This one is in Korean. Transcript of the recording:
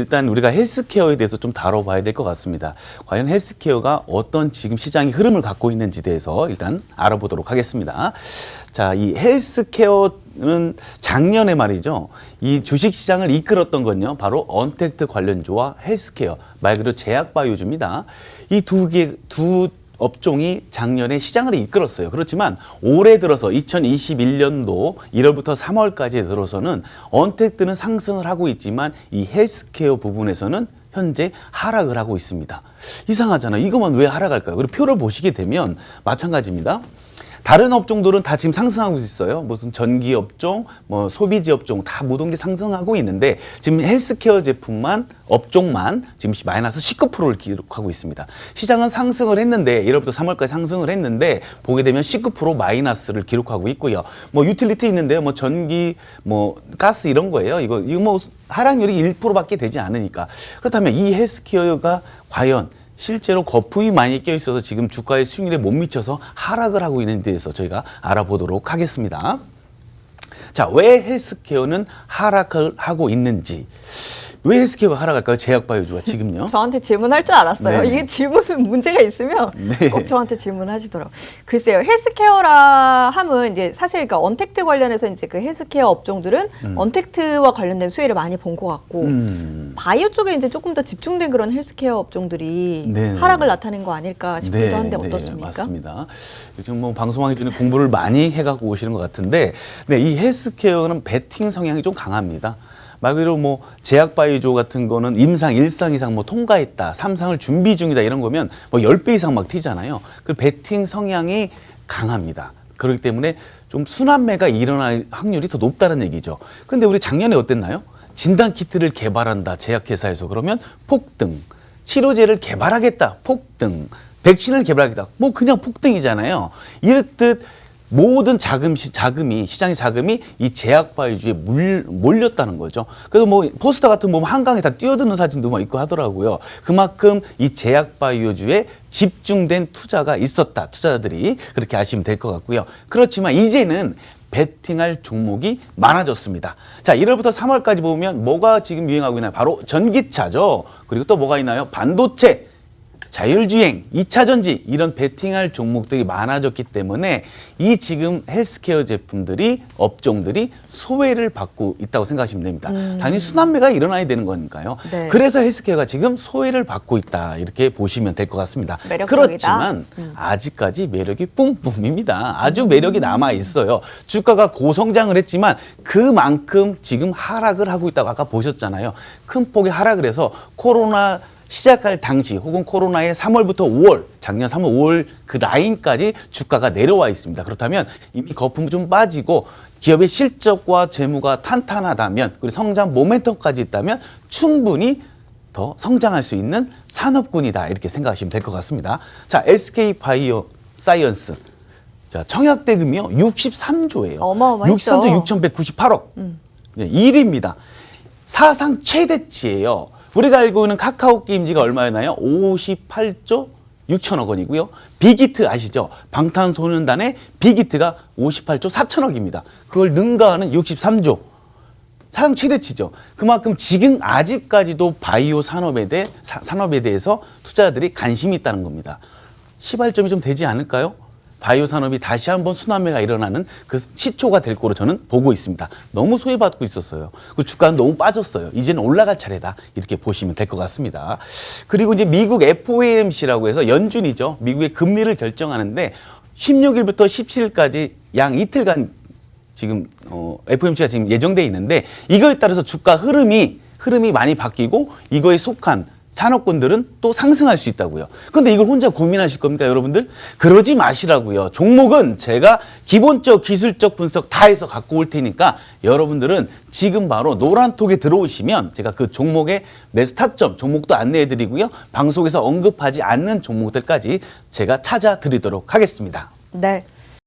일단 우리가 헬스케어에 대해서 좀 다뤄봐야 될 것 같습니다. 과연 헬스케어가 어떤 지금 시장의 흐름을 갖고 있는지 대해서 일단 알아보도록 하겠습니다. 자, 이 헬스케어는 작년에 말이죠. 이 주식 시장을 이끌었던 건요. 바로 언택트 관련주와 헬스케어, 말 그대로 제약바이오주입니다. 이 두 개, 두 업종이 작년에 시장을 이끌었어요. 그렇지만 올해 들어서 2021년도 1월부터 3월까지 들어서는 언택트는 상승을 하고 있지만 이 헬스케어 부분에서는 현재 하락을 하고 있습니다. 이상하잖아요. 이것만 왜 하락할까요? 그리고 표를 보시게 되면 마찬가지입니다. 다른 업종들은 다 지금 상승하고 있어요. 무슨 전기 업종, 뭐 소비지 업종 다 모든 게 상승하고 있는데 지금 헬스케어 제품만 업종만 지금 마이너스 19%를 기록하고 있습니다. 시장은 상승을 했는데 1월부터 3월까지 상승을 했는데 보게 되면 19% 마이너스를 기록하고 있고요. 뭐 유틸리티 있는데요. 뭐 전기, 뭐 가스 이런 거예요. 이거 이거 뭐 하락률이 1%밖에 되지 않으니까 그렇다면 이 헬스케어가 과연 실제로 거품이 많이 껴 있어서 지금 주가의 수익률에 못 미쳐서 하락을 하고 있는 데에서 저희가 알아보도록 하겠습니다. 자, 왜 헬스케어는 하락을 하고 있는지. 왜 헬스케어가 하락할까요? 제약바이오주가 지금요? 저한테 질문할 줄 알았어요. 네네. 이게 질문은 문제가 있으면 네. 꼭 저한테 질문하시더라고 요. 글쎄요, 헬스케어라 함은 이제 사실 그러니까 언택트 관련해서 이제 그 헬스케어 업종들은 언택트와 관련된 수혜를 많이 본 것 같고 음. 바이오 쪽에 이제 조금 더 집중된 그런 헬스케어 업종들이 네네. 하락을 나타낸 거 아닐까 싶기도 네, 한데 네, 어떻습니까? 맞습니다. 요즘 뭐 방송하기 전에 공부를 많이 해갖고 오시는 것 같은데, 네, 이 헬스케어는 베팅 성향이 좀 강합니다. 말 그대로 뭐 제약 바이오 같은 거는 임상, 일상 이상 뭐 통과했다, 삼상을 준비 중이다 이런 거면 뭐 10배 이상 막 튀잖아요. 그 베팅 성향이 강합니다. 그렇기 때문에 좀 순환매가 일어날 확률이 더 높다는 얘기죠. 근데 우리 작년에 어땠나요? 진단 키트를 개발한다, 제약회사에서 그러면 폭등. 치료제를 개발하겠다. 폭등. 백신을 개발하겠다. 뭐 그냥 폭등이잖아요. 이렇듯 모든 자금 시, 자금이 시장의 자금이 이 제약 바이오주에 물, 몰렸다는 거죠. 그래서 뭐 포스터 같은 거 보면 한강에 다 뛰어드는 사진도 막 있고 하더라고요. 그만큼 이 제약 바이오주에 집중된 투자가 있었다. 투자자들이 그렇게 아시면 될 것 같고요. 그렇지만 이제는 베팅할 종목이 많아졌습니다. 자, 1월부터 3월까지 보면 뭐가 지금 유행하고 있나요? 바로 전기차죠. 그리고 또 뭐가 있나요? 반도체, 자율주행, 2차 전지 이런 베팅할 종목들이 많아졌기 때문에 이 지금 헬스케어 제품들이 업종들이 소외를 받고 있다고 생각하시면 됩니다. 당연히 순환매가 일어나야 되는 거니까요. 네. 그래서 헬스케어가 지금 소외를 받고 있다 이렇게 보시면 될 것 같습니다. 매력적이다. 그렇지만 아직까지 매력이 뿜뿜입니다. 아주 매력이 남아 있어요. 주가가 고성장을 했지만 그만큼 지금 하락을 하고 있다고 아까 보셨잖아요. 큰 폭의 하락을 해서 코로나 시작할 당시 혹은 코로나의 3월부터 5월 작년 3월 5월 그 라인까지 주가가 내려와 있습니다. 그렇다면 이미 거품 좀 빠지고 기업의 실적과 재무가 탄탄하다면 그리고 성장 모멘텀까지 있다면 충분히 더 성장할 수 있는 산업군이다 이렇게 생각하시면 될 것 같습니다. 자, SK 바이오 사이언스. 자, 청약대금이요. 63조예요. 어마어마했죠. 63조 6,198억. 네, 1위입니다. 사상 최대치예요. 우리가 알고 있는 카카오 게임즈가 얼마였나요? 58조 6천억 원이고요. 빅히트 아시죠? 방탄소년단의 빅히트가 58조 4천억입니다. 그걸 능가하는 63조. 사상 최대치죠. 그만큼 지금 아직까지도 바이오 산업에 대해 사- 산업에 대해서 투자자들이 관심이 있다는 겁니다. 시발점이 좀 되지 않을까요? 바이오 산업이 다시 한번 순환매가 일어나는 그 시초가 될 거로 저는 보고 있습니다. 너무 소외받고 있었어요. 그 주가는 너무 빠졌어요. 이제는 올라갈 차례다. 이렇게 보시면 될 것 같습니다. 그리고 이제 미국 FOMC라고 해서 연준이죠. 미국의 금리를 결정하는데 16일부터 17일까지 양 이틀간 지금 어, FOMC가 지금 예정돼 있는데 이거에 따라서 주가 흐름이 흐름이 많이 바뀌고 이거에 속한 산업군들은 또 상승할 수 있다고요. 근데 이걸 혼자 고민하실 겁니까, 여러분들? 그러지 마시라고요. 종목은 제가 기본적 기술적 분석 다 해서 갖고 올 테니까 여러분들은 지금 바로 노란톡에 들어오시면 제가 그 종목의 매수 타점, 종목도 안내해 드리고요. 방송에서 언급하지 않는 종목들까지 제가 찾아 드리도록 하겠습니다. 네.